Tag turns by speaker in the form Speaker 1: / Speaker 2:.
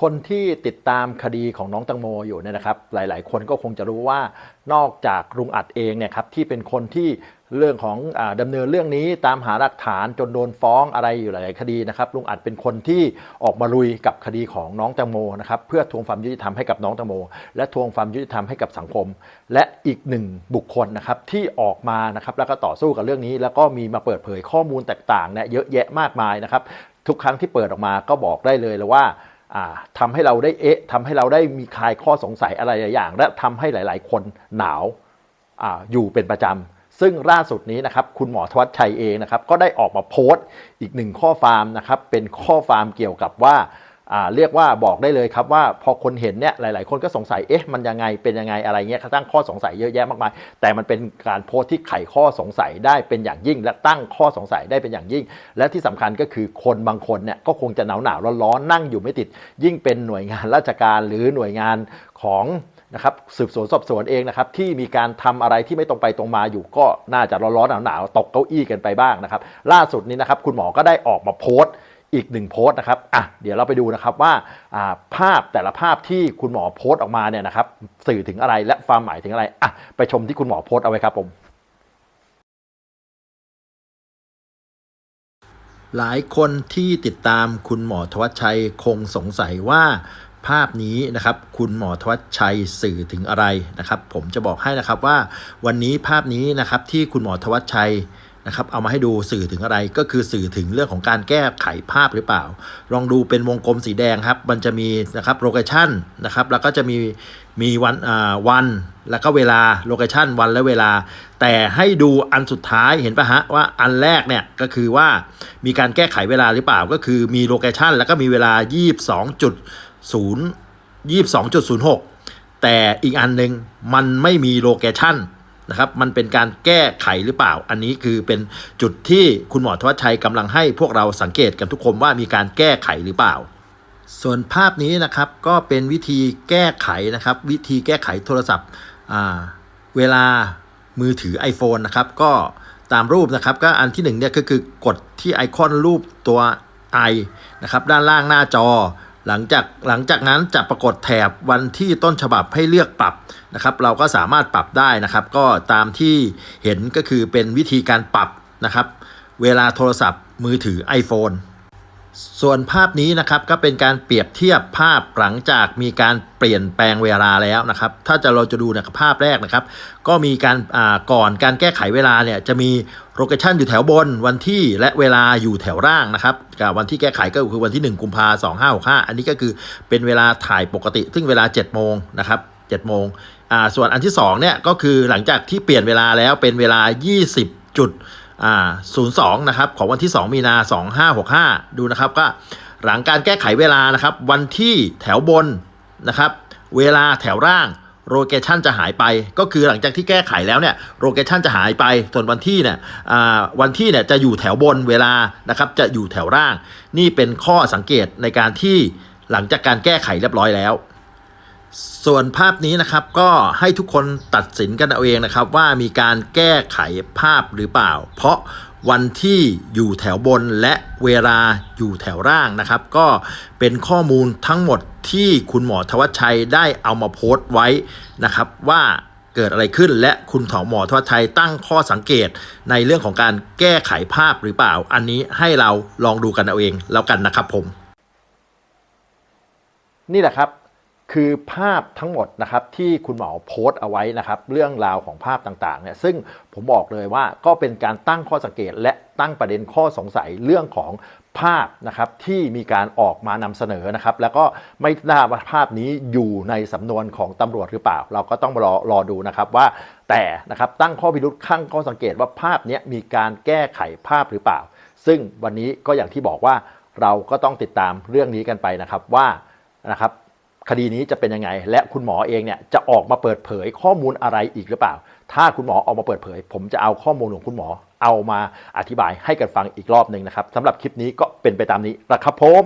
Speaker 1: คนที่ติดตามคดีของน้องตังโมอยู่เนี่ยนะครับ หลาย ๆ คนก็คงจะรู้ว่านอกจากลุงอัดเองเนี่ยครับที่เป็นคนที่เรื่องของอาดำเนินเรื่องนี้ตามหาหลักฐานจนโดนฟ้องอะไรอยู่หลาย ๆ คดีนะครับลุงอัดเป็นคนที่ออกมาลุยกับคดีของน้องแตงโมนะครับเพื่อทวงความยุติธรรมให้กับน้องแตงโม และทวงความยุติธรรมให้กับสังคม และอีกหนึ่งบุคคลนะครับที่ออกมานะครับแล้วก็ต่อสู้กับเรื่องนี้ แล้วก็มีมาเปิดเผยข้อมูลต่างๆเนี่ยเยอะแยะมากมายนะครับทุกครั้งที่เปิดออกมาก็บอกได้เลยเลยว่า ทำทำให้เราได้เอ๊ะทำให้เราได้มีคลายข้อสงสัยอะไรหลายอย่าง และทำให้หลาย ๆ คนหนาวอาอยู่เป็นประจำซึ่งล่าสุดนี้นะครับคุณหมอทวัชชัยเองนะครับก็ได้ออกมาโพสต์อีกหนึ่งข้อความนะครับเป็นข้อความเกี่ยวกับว่า เรียกว่าบอกได้เลยครับว่าพอคนเห็นเนี่ยหลาย ๆ คนก็สงสัยเอ๊ะมันยังไงเป็นยังไงอะไรเงี้ยตั้งข้อสงสัยเยอะแยะมากมายแต่มันเป็นการโพสต์ที่ไขข้อสงสัยได้เป็นอย่างยิ่ง และตั้งข้อสงสัยได้เป็นอย่างยิ่ง และที่สำคัญก็คือคนบางคนเนี่ยก็คงจะหนาวหนาวร้อนๆนั่งอยู่ไม่ติด ยิ่งเป็นหน่วยงานราชการหรือหน่วยงานของนะครับสืบสวนสอบสวนเองนะครับที่มีการทำอะไรที่ไม่ตรงไปตรงมาอยู่ก็น่าจะร้อนๆหนาวๆตกเก้าอี้กันไปบ้างนะครับ ล่าสุดนี้นะครับคุณหมอก็ได้ออกมาโพสต์ อีกหนึ่งโพสต์นะครับอะเดี๋ยวเราไปดูนะครับว่าภาพแต่ละภาพที่คุณหมอโพสต์ออกมาเนี่ยนะครับสื่อถึงอะไรและความหมายถึงอะไรอะไปชมที่คุณหมอโพสต์เอาไว้ครับผมหลายคนที่ติดตามคุณหมอทวัชชัยคงสงสัยว่าภาพนี้นะครับคุณหมอทวัชชัยสื่อถึงอะไรนะครับ ผมจะบอกให้นะครับว่าวันนี้ภาพนี้นะครับที่คุณหมอทวัชชัย นะครับเอามาให้ดูสื่อถึงอะไรก็คือสื่อถึงเรื่องของการแก้ไขภาพหรือเปล่า ลองดูเป็นวงกลมสีแดงครับ มันจะมีนะครับโลเคชันนะครับแล้วก็จะมีมีวันอ่าวันแล้วก็เวลาโลเคชันวันและเวลา แต่ให้ดูอันสุดท้ายเห็นปะฮะว่าอันแรกเนี่ยก็คือว่ามีการแก้ไขเวลาหรือเปล่าก็คือมีโลเคชันแล้วก็มีเวลา 22.0 22.06 แต่อีกอันหนึ่งมันไม่มีโลเคชัน นะครับมันเป็นการแก้ไขหรือเปล่า อันนี้คือเป็นจุดที่คุณหมอทวัชชัยกำลังให้พวกเราสังเกตกันทุกคนว่ามีการแก้ไขหรือเปล่า ส่วนภาพนี้นะครับก็เป็นวิธีแก้ไขนะครับ วิธีแก้ไขโทรศัพท์เวลามือถือ iPhone นะครับก็ตามรูปนะครับก็อันที่หนึ่งเนี่ยก็คือกดที่ไอคอนรูปตัว i นะครับด้านล่างหน้าจอ หลังจากหลังจากนั้นจะปรากฏแถบวันที่ต้นฉบับให้เลือกปรับนะครับ เราก็สามารถปรับได้นะครับ ก็ตามที่เห็นก็คือเป็นวิธีการปรับนะครับ เวลาโทรศัพท์มือถือ iPhone ส่วนภาพนี้นะครับก็เป็นการเปรียบเทียบภาพหลังจากมีการเปลี่ยนแปลงเวลาแล้วนะครับ ถ้าจะเราจะดูนะครับภาพแรกนะครับ ก็มีการอ่าก่อนการแก้ไขเวลาเนี่ยจะมีโลเคชันอยู่แถวบนวันที่และเวลาอยู่แถวล่างนะครับกับวันที่แก้ไขก็คือวันที่ 1 กุมภาสองห้าหกห้าอันนี้ก็คือเป็นเวลาถ่ายปกติ ซึ่งเวลา7โมงนะครับ7โมงอ่าส่วนอันที่2เนี่ยก็คือหลังจากที่เปลี่ยนเวลาแล้วเป็นเวลา 20จุด อ่า02 นะครับ ของวันที่ 2 มีนา 2565 ดูนะครับก็หลังการแก้ไขเวลานะครับ วันที่แถวบนนะครับ เวลาแถวล่างโลเคชันจะหายไป ก็คือหลังจากที่แก้ไขแล้วเนี่ยโลเคชันจะหายไป ส่วนวันที่เนี่ยวันที่เนี่ยจะอยู่แถวบนเวลานะครับ จะอยู่แถวล่าง นี่เป็นข้อสังเกตในการที่หลังจากการแก้ไขเรียบร้อยแล้ว ส่วนภาพนี้นะครับก็ให้ทุกคนตัดสินกันเอาเองนะครับว่ามีการแก้ไขภาพหรือเปล่า เพราะวันที่อยู่แถวบนและเวลาอยู่แถวล่างนะครับ ก็เป็นข้อมูลทั้งหมดที่คุณหมอทวัชชัยได้เอามาโพสต์ไว้นะครับว่าเกิดอะไรขึ้นและคุณถอหมอทวัชชัยตั้งข้อสังเกตในเรื่องของการแก้ไขภาพหรือเปล่า อันนี้ให้เราลองดูกันเอาเองแล้วกันนะครับผม นี่แหละครับ คือภาพทั้งหมดนะครับที่คุณหมอโพสต์เอาไว้นะครับเรื่องราวของภาพต่างๆเนี่ยซึ่งผมบอกเลยว่าก็เป็นการตั้งข้อสังเกต และตั้งประเด็นข้อสงสัยเรื่องของภาพนะครับที่มีการออกมานำเสนอนะครับแล้วก็ไม่ทราบว่าภาพนี้อยู่ในสำนวนของตำรวจหรือเปล่า เราก็ต้องรอรอดูนะครับว่าแต่นะครับตั้งข้อพิรุษข้างข้อสังเกตว่าภาพนี้มีการแก้ไขภาพหรือเปล่า ซึ่งวันนี้ก็อย่างที่บอกว่าเราก็ต้องติดตามเรื่องนี้กันไปนะครับว่านะครับ คดีนี้จะเป็นยังไง และคุณหมอเองเนี่ยจะออกมาเปิดเผยข้อมูลอะไรอีกหรือเปล่า ถ้าคุณหมอออกมาเปิดเผย ผมจะเอาข้อมูลของคุณหมอเอามาอธิบายให้กันฟังอีกรอบหนึ่งนะครับสำหรับคลิปนี้ก็เป็นไปตามนี้นะครับผม